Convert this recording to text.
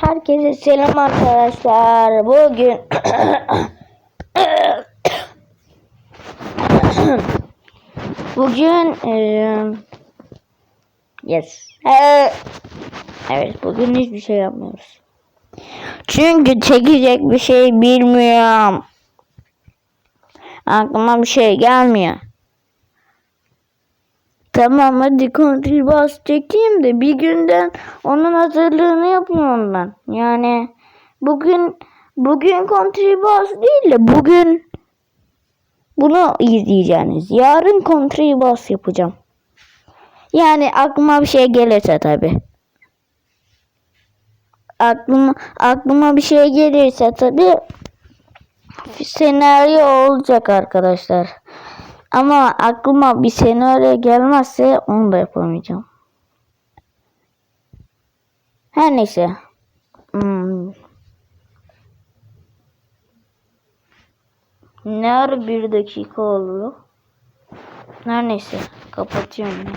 Herkese selam arkadaşlar. Bugün Bugün yes. Evet, bugün hiçbir şey yapmıyoruz. Çünkü çekecek bir şey bilmiyorum. Aklıma bir şey gelmiyor. Tamam hadi kontrbas çekeyim de bir günden onun hazırlığını yapıyorum ben. Yani bugün bugün kontrbas değil de bugün bunu izleyeceğiniz. Yarın kontrbas yapacağım. Yani aklıma bir şey gelirse tabi. Aklıma, aklıma bir şey gelirse tabi senaryo olacak arkadaşlar. Ama aklıma bir senaryo gelmezse onu da yapamayacağım. Her neyse. Hmm. Ne ara bir dakika oldu? Her neyse. Kapatıyorum.